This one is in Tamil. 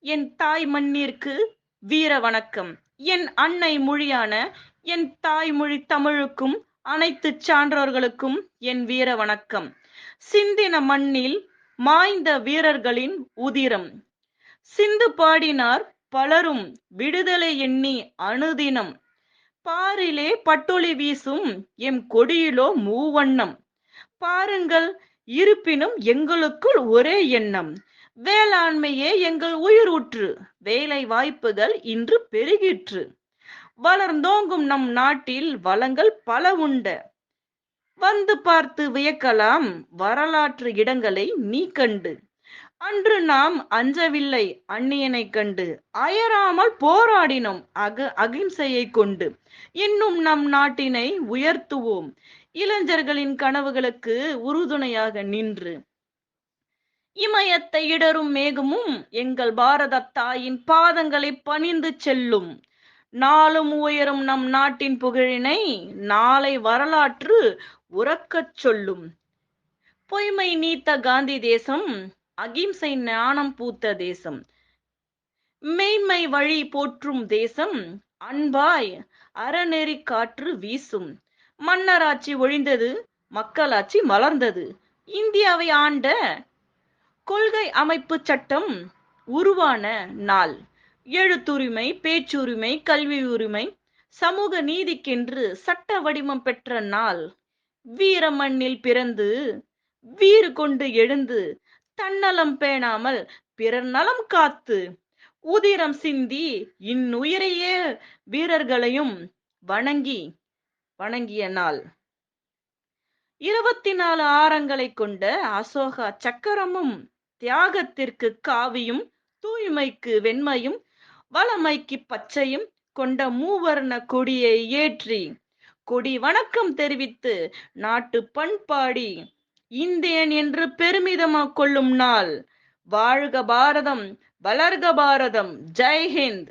என் தாய் மண்ணிற்கு வீர வணக்கம். என் அன்னை மொழியான என் தாய்மொழி தமிழுக்கும் அனைத்து சான்றோர்களுக்கும் என் வீர வணக்கம். சிந்தின மண்ணில் மாய்ந்த வீரர்களின் உதிரம். சிந்து பாடினார் பலரும் விடுதலை எண்ணி அனுதினம் பாரிலே பட்டொளி வீசும் எம் கொடியிலோ மூவண்ணம். பாருங்கள் இருப்பினும் எங்களுக்குள் ஒரே எண்ணம். வேளாண்மையே எங்கள் உயிர் உற்று வேலை வாய்ப்புகள் இன்று பெருகிற்று. வளர்ந்தோங்கும் நம் நாட்டில் வளங்கள் பல உண்ட. வந்து பார்த்து வியக்கலாம் வரலாற்று இடங்களை நீ கண்டு. அன்று நாம் அஞ்சவில்லை அந்நியனை கண்டு. அயராமல் போராடினோம் அக அகிம்சையை கொண்டு. இன்னும் நம் நாட்டினை உயர்த்துவோம். இளைஞர்களின் கனவுகளுக்கு உறுதுணையாக நின்று. இமயத்தை இடரும் மேகமும் எங்கள் பாரத தாயின் பாதங்களை பணிந்து செல்லும். நாளும் உயரும் நம் நாட்டின் புகழினை நாளை வரலாற்று உறக்கச் சொல்லும். பொய்மை நீத்த காந்தி தேசம் அகிம்சை ஞானம் பூத்த தேசம். மெய்மை வழி போற்றும் தேசம் அன்பாய் அறநெறி காற்று வீசும். மன்னராட்சி ஒழிந்தது மக்களாட்சி மலர்ந்தது. இந்தியாவை ஆண்ட கொள்கை அமைப்பு சட்டம் உருவான நாள். எழுத்துரிமை பேச்சுரிமை கல்வி உரிமை சமூக நீதிக்கென்று சட்ட வடிவம் பெற்ற நாள். வீர மண்ணில் பிறந்து வீறு கொண்டு எழுந்து தன்னலம் பேணாமல் பிறர் நலம் காத்து உதிரம் சிந்தி இன்னுயிரையே வீரர்களையும் வணங்கி வணங்கிய நாள். இருபத்தி நாலு ஆரங்களை கொண்ட அசோகா சக்கரமும் தியாகத்திற்கு காவியும் தூய்மைக்கு வெண்மையும் வளமைக்கு பச்சையும் கொண்ட மூவர்ண கொடியை ஏற்றி கொடி வணக்கம் தெரிவித்து நாட்டு பண்பாடி இந்தியன் என்று பெருமிதமாக கொள்ளும் நாள். வாழ்க பாரதம் வளர்க பாரதம். ஜெய்ஹிந்த்